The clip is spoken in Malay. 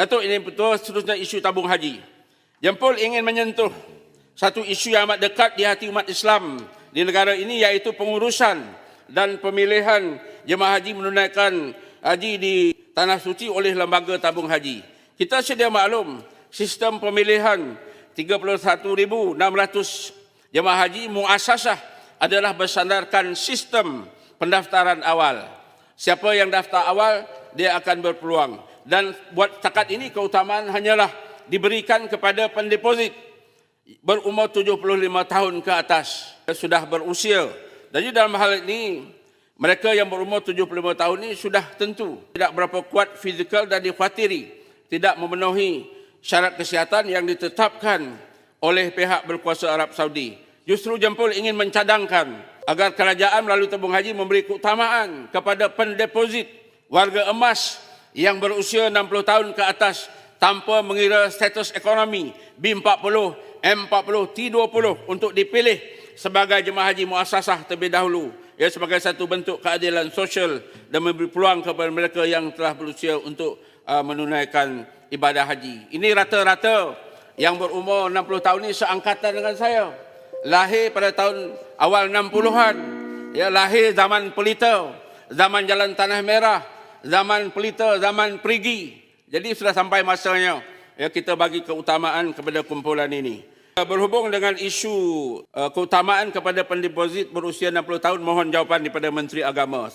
Datuk ini betul seterusnya isu tabung haji. Jempol ingin menyentuh satu isu yang amat dekat di hati umat Islam di negara ini iaitu pengurusan dan pemilihan jemaah haji menunaikan haji di Tanah Suci oleh lembaga tabung haji. Kita sedia maklum sistem pemilihan 31,600 jemaah haji muasasah adalah bersandarkan sistem pendaftaran awal. Siapa yang daftar awal, dia akan berpeluang. Dan buat takat ini keutamaan hanyalah diberikan kepada pendeposit berumur 75 tahun ke atas. Sudah berusia. Jadi dalam hal ini, mereka yang berumur 75 tahun ini sudah tentu tidak berapa kuat fizikal dan dikhawatiri tidak memenuhi syarat kesihatan yang ditetapkan oleh pihak berkuasa Arab Saudi. Justru jempol ingin mencadangkan agar kerajaan melalui tabung haji memberi keutamaan kepada pendeposit warga emas yang berusia 60 tahun ke atas tanpa mengira status ekonomi B40, M40, T20 untuk dipilih sebagai jemaah haji muasasah terlebih dahulu ya sebagai satu bentuk keadilan sosial dan memberi peluang kepada mereka yang telah berusia untuk uh, menunaikan ibadah haji. Ini rata-rata yang berumur 60 tahun ini seangkatan dengan saya. Lahir pada tahun awal 60-an. Ya, lahir zaman pelita, zaman jalan tanah merah, zaman pelita, zaman perigi. Jadi sudah sampai masanya ya kita bagi keutamaan kepada kumpulan ini. Berhubung dengan isu uh, keutamaan kepada pendeposit berusia 60 tahun, mohon jawapan daripada Menteri Agama.